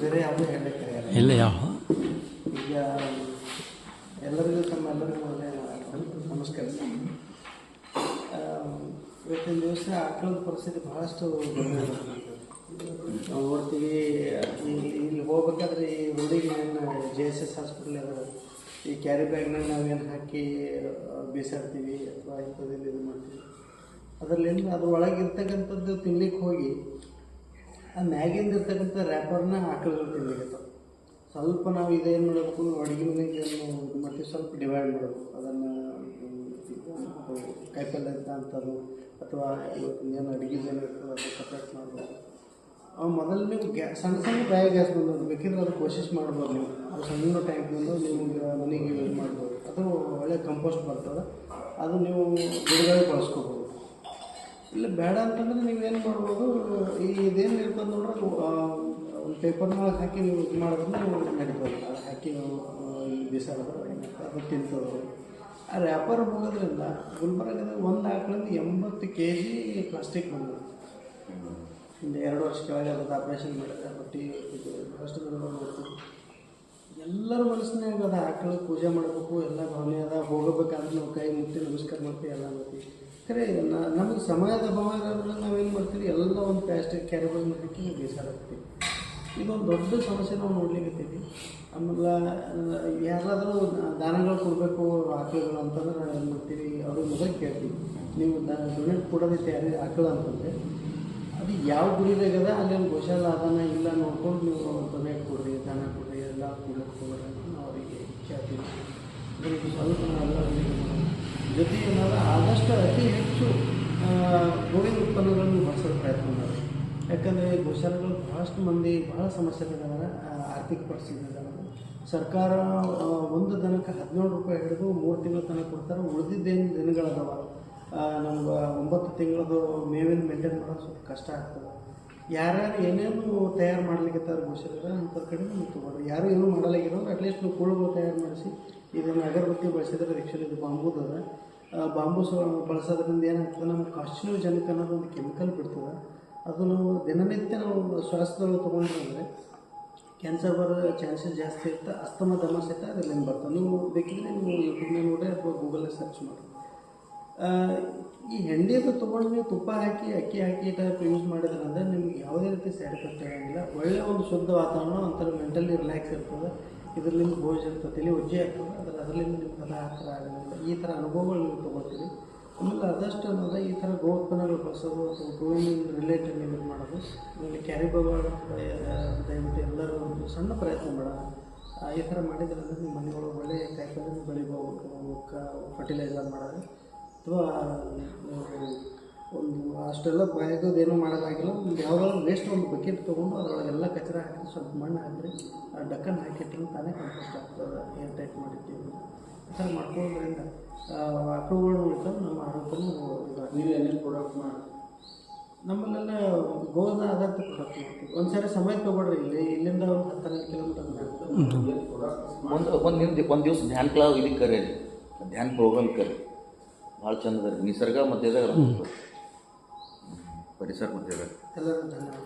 ಬೇರೆ ಯಾವುದೂ ಹೇಳಕ್ಕೆ ಇಲ್ಲ ಯಾವ? ಈಗ ಎಲ್ಲರಿಗೂ ತಮ್ಮ ಎಲ್ಲರಿಗೂ ಒಳ್ಳೆಯ ನಮಸ್ಕಾರ. ಇವತ್ತಿನ ದಿವಸ ಆಕಳದ ಪರಿಸ್ಥಿತಿ ಬಹಳಷ್ಟು ನಾವು ನೋಡ್ತೀವಿ ಇಲ್ಲಿ ಇಲ್ಲಿ ಹೋಗ್ಬೇಕಾದ್ರೆ ಈ ರೋಡಿಗೆ ಏನು ಜೆ ಎಸ್ ಎಸ್ ಹಾಸ್ಪಿಟ್ಲ್ ಅದ ಈ ಕ್ಯಾರಿ ಬ್ಯಾಗ್ನಾಗ ನಾವೇನು ಹಾಕಿ ಬೀಸಾಡ್ತೀವಿ ಅಥವಾ ಇಂಥದ್ದೆಲ್ಲ ಇದು ಮಾಡ್ತೀವಿ. ಅದರಲ್ಲಿ ಅದ್ರ ಒಳಗೆ ಇರ್ತಕ್ಕಂಥದ್ದು ತಿನ್ಲಿಕ್ಕೆ ಹೋಗಿ ಆ ಮ್ಯಾಗಿಂದ ಇರ್ತಕ್ಕಂಥ ರ್ಯಾಪರ್ನ ಆಕಳುಗಳು ಸ್ವಲ್ಪ ನಾವು ಇದೇನು ಮಾಡಬೇಕು ಅಡುಗೆ ಮನೆಗೆ ಏನು ಸ್ವಲ್ಪ ಡಿವೈಡ್ ಮಾಡಬೇಕು. ಅದನ್ನು ಕಾಯಿಪಲ್ಯ ಅಂತ ಅಂಥದ್ದು ಅಥವಾ ಇವತ್ತು ಏನು ಅಡುಗೆದೇನು ಇರ್ತದೆ ಅದನ್ನು ಸಪ್ರೇಟ್ ಮಾಡಬೇಕು. ಅವು ಮೊದಲು ನೀವು ಗ್ಯಾ, ಸಣ್ಣ ಸಣ್ಣ ಬಯ ಗ್ಯಾಸ್ ಬಂದದ್ದು ಬೇಕಿದ್ರೆ ಅದು ಕೋಶಿಶ್ ಮಾಡ್ಬೋದು ನೀವು. ಅದು ಸಣ್ಣ ಟ್ಯಾಂಕ್ ಬಂದು ನೀವು ಮನೆಗೆ ಯೂಸ್ ಮಾಡ್ಬೋದು. ಅದು ಒಳ್ಳೆ ಕಂಪೋಸ್ಟ್ ಬರ್ತದೆ. ಅದು ನೀವು ಗಿಡಗಳಿಗೆ ಬಳಸ್ಕೋಬೋದು. ಇಲ್ಲ ಬೇಡ ಅಂತಂದ್ರೆ ನೀವೇನು ಮಾಡ್ಬೋದು ಈ ಇದೇನು ಇರ್ತದೆ ನೋಡ್ರಿ ಒಂದು ಪೇಪರ್ನೊಳಗೆ ಹಾಕಿ ನೀವು ಇದು ಮಾಡಿದ್ರೆ ನಡೀಬೋದು. ಅದು ಹಾಕಿ ನೀವು ಇಲ್ಲಿ ಬಿಸಾಡಿದ್ರೆ ಏನಾಗ್ತದೆ, ಅದು ತಿಂತವ್ರು ಆ ರ್ಯಾಪರ್ ಹೋಗೋದ್ರಿಂದ ಗುಲ್ಬರ್ಗದ ಒಂದು ಆಕಳಿಂದ ಎಂಬತ್ತು ಕೆ ಜಿ ಪ್ಲಾಸ್ಟಿಕ್ ಬಂದಿದೆ ಒಂದು ಎರಡು ವರ್ಷ ಕೆಳಗೆ ಅದಕ್ಕೆ ಆಪ್ರೇಷನ್ ಮಾಡಿದ್ರೆ ಬಟ್ಟಿ ಇದು ಅಷ್ಟು ಎಲ್ಲರ ಮನಸ್ಸಿನಾಗ ಅದ, ಆಕಳು ಪೂಜೆ ಮಾಡಬೇಕು, ಎಲ್ಲ ಭಾವನೆ ಅದ, ಹೋಗಬೇಕಾದ್ರೆ ನಾವು ಕೈ ಮುಟ್ಟಿ ನಮಸ್ಕಾರ ಮಾಡ್ತೀವಿ ಎಲ್ಲ ಮಾಡ್ತೀವಿ. ಖರೆ ನಮಗೆ ಸಮಯದ ಅಭಾವ ಇರೋದ್ರಿಂದ ನಾವೇನು ಮಾಡ್ತೀವಿ, ಎಲ್ಲ ಒಂದು ಪ್ಲಾಸ್ಟಿಕ್ ಕ್ಯಾರಿ ಮಾಡಲಿಕ್ಕೆ ಬೇಸಾಡ್ತೀವಿ ಇದೊಂದು ದೊಡ್ಡ ಸಮಸ್ಯೆ ನಾವು ನೋಡ್ಲಿಕ್ಕತ್ತೀವಿ ಆಮೇಲೆ, ಯಾರಾದರೂ ದಾನಗಳು ಕೊಡಬೇಕು, ಆಕಳುಗಳು ಅಂತಂದ್ರೆ ನಾವು ಏನು ಮಾಡ್ತೀವಿ ಅವ್ರಿಗೆ ಮೊದಲು ಕೇಳ್ತೀವಿ. ನೀವು ಡೊನೇಟ್ ಕೊಡೋದೈತೆ ಯಾರು ಆಕಳು ಅಂತಂದರೆ ಅದು ಯಾವ ಗುಡಿದಾಗದ ಅಲ್ಲಿ ಒಂದು ಗೋಶಾಲ ಅದನ್ನ ಇಲ್ಲ ನೋಡ್ಕೊಂಡು ನೀವು ಡೊನೇಟ್ ಕೊಡ್ರಿ, ದಾನ ಕೊಡ್ರಿ, ಎಲ್ಲ ಕೂಡ ನಾವು ಅವರಿಗೆ ಇಚ್ಛಾ ತಿಳಿಸಿ ಸ್ವಲ್ಪ. ಜೊತೆಗೆ ನಾವು ಆದಷ್ಟು ಅತಿ ಹೆಚ್ಚು ಗೋವಿನ ಉತ್ಪನ್ನಗಳನ್ನು ಬಳಸೋದು ಪ್ರಯತ್ನ ಮಾಡಿ. ಯಾಕಂದರೆ ಗೋಶಾಲೆಗಳು ಬಹಳಷ್ಟು ಮಂದಿ ಬಹಳ ಸಮಸ್ಯೆಗಳಿದಾವೆ ಆರ್ಥಿಕ ಪರಿಸ್ಥಿತಿ ಸರ್ಕಾರ ಒಂದು ದನಕ್ಕೆ ಹದಿನೇಳು ರೂಪಾಯಿ ಹಿಡಿದು ಮೂರು ತಿಂಗಳ ತನಕ ಕೊಡ್ತಾರೆ, ಉಳಿದಿದ್ದೇನು ದಿನಗಳದಾವ? ನಮ್ಗೆ ಒಂಬತ್ತು ತಿಂಗಳದು ಮೇವಿನ ಮೇಂಟೈನ್ ಮಾಡೋದು ಸ್ವಲ್ಪ ಕಷ್ಟ ಆಗ್ತದೆ. ಯಾರ್ಯಾರು ಏನೇನು ತಯಾರು ಮಾಡ್ಲಿಕ್ಕತ್ತಾರ ಬಳಸಿದ್ರೆ ಅಂಥವ್ರ ಕಡೆ ನೀವು ತೊಗೊಳ್ರಿ ಯಾರು ಏನೂ ಮಾಡಲಾಗಿರೋರು ಅಟ್ಲೀಸ್ಟ್ ನೀವು ಕೂಳುಗಳು ತಯಾರು ಮಾಡಿಸಿ, ಇದನ್ನು ಅಗರಬತ್ತಿ ಬಳಸಿದ್ರೆ ಆ್ಯಕ್ಚುಲಿ ಇದು ಬಾಂಬೂದ ಬಾಂಬು ಸೊ, ಬಳಸೋದ್ರಿಂದ ಏನಾಗ್ತದೆ ನಮ್ಮ ಜನಕ್ಕೆ ಅನ್ನೋದು ಒಂದು ಕೆಮಿಕಲ್ ಬಿಡ್ತದೆ. ಅದು ನಾವು ದಿನನಿತ್ಯ ನಾವು ಶ್ವಾಸದೊಳಗೆ ತೊಗೊಂಡ್ರೆ ಕ್ಯಾನ್ಸರ್ ಬರೋ ಚಾನ್ಸಸ್ ಜಾಸ್ತಿ ಇರುತ್ತೆ, ಅಸ್ತಮ ದಮ ಸಹಿತ ಅದರಲ್ಲಿ ಬರ್ತದೆ ನೀವು ಬೇಕಿದ್ರೆ ನೀವು ಯೂಟ್ಯೂಬ್ನ ನೋಡಿ ಅಥವಾ ಗೂಗಲಲ್ಲಿ ಸರ್ಚ್ ಮಾಡಿ ಈ ಹೆಂಡಿದು ತೊಗೊಂಡು ನೀವು ತುಪ್ಪ ಹಾಕಿ, ಅಕ್ಕಿ ಹಾಕಿ ಟೈಪ್ ಯೂಸ್ ಮಾಡಿದ್ರೆ ಅಂದರೆ ನಿಮ್ಗೆ ಯಾವುದೇ ರೀತಿ ಸೈಡ್ ಎಫೆಕ್ಟ್ ಆಗೋಂಗಿಲ್ಲ. ಒಳ್ಳೆಯ ಒಂದು ಶುದ್ಧ ವಾತಾವರಣ, ಒಂಥರ ಮೆಂಟಲಿ ರಿಲ್ಯಾಕ್ಸ್ ಇರ್ತದೆ. ಇದರಿಂದ ಬೋಜ್ ಇರ್ತದೆ ತಲೆ ಉಜ್ಜಿ ಆಗ್ತದೆ. ಅದ್ರ ಅದರಿಂದ ನಿಮ್ಮ ತಲೆ ಆ ಥರ ಆಗೋದಿಲ್ಲ ಈ ಥರ ಅನುಭವಗಳು ನೀವು ತೊಗೊಳ್ತೀರಿ. ಆಮೇಲೆ ಆದಷ್ಟು ಅನ್ನೋದು ಈ ಥರ ಗೋ ಉತ್ಪನ್ನಗಳು ಬಳಸೋದು ಅಥವಾ ಗೋವಿನ ರಿಲೇಟೆಡ್ ಇದು ಮಾಡೋದು. ಆಮೇಲೆ ಕ್ಯಾರಿ ಬಗ್ಗೆ ದಯವಿಟ್ಟು ಎಲ್ಲರೂ ಒಂದು ಸಣ್ಣ ಪ್ರಯತ್ನ ಮಾಡೋಣ ಈ ಥರ ಮಾಡಿದ್ರೆ ನಿಮ್ಮ ಮನೆಯೊಳಗೆ ಒಳ್ಳೆಯ ಕಾಯಿಪಲ್ಲೆ ಬೆಳಿಬೋದು. ಫರ್ಟಿಲೈಸರ್ ಮಾಡೋದು ಅಥವಾ ಒಂದು ಅಷ್ಟೆಲ್ಲ ಬಾಯೋದೇನು ಮಾಡೋದಾಗಿಲ್ಲ. ಒಂದು ಯಾವುದಾದ್ರು ವೇಸ್ಟ್ ಒಂದು ಬಕೆಟ್ ತೊಗೊಂಡು ಅದರೊಳಗೆಲ್ಲ ಕಚರ ಹಾಕಿ ಸ್ವಲ್ಪ ಮಣ್ಣು ಹಾಕಿರಿ ಆ ಡಕ್ಕನ್ ಹಾಕಿಟ್ಟಿಂಗ್ ತಾನೇ ಕಂಪೋಸ್ಟ್ ಆಗ್ತದೆ ಏರ್ ಟೈಟ್ ಮಾಡಿರ್ತೀವಿ. ಈ ಥರ ಮಾಡ್ಕೊಳ್ಳೋದ್ರಿಂದ ಆಕಳುಗಳು ಉಳಿತಾವೆ ನಮ್ಮ ಆರೋಗ್ಯನೂ ನೀವು ಏನೇನು ಪ್ರಾಡಕ್ಟ್ ಮಾಡಿ? ನಮ್ಮಲ್ಲೆಲ್ಲ ಗೋಧನ ಆಧಾರಿತ ಪ್ರಾಡಕ್ಟ್ ಮಾಡ್ತೀವಿ. ಒಂದು ಸಾರಿ ಸಮಯ ತೊಗೊಳ್ರಿ. ಇಲ್ಲಿ ಇಲ್ಲಿಂದ ಒಂದು ಹತ್ತನೇ ಕಿಲೋಮೀಟರ್ ಒಂದು ಒಂದು ಒಂದು ದಿವಸ ಧ್ಯಾನ ಕ್ಲಾಸ್ ಇದಕ್ಕೆ ಕರೆ ಧ್ಯಾನ ಪ್ರೋಗ್ರಾಮ್ ಕರೆ ಭಾಳ ಚಂದ ಅದ ರೀ. ನಿಸರ್ಗ ಮಧ್ಯದಾಗ ಪರಿಸರ ಮಧ್ಯದಾಗ. ಎಲ್ಲರೂ ಧನ್ಯವಾದ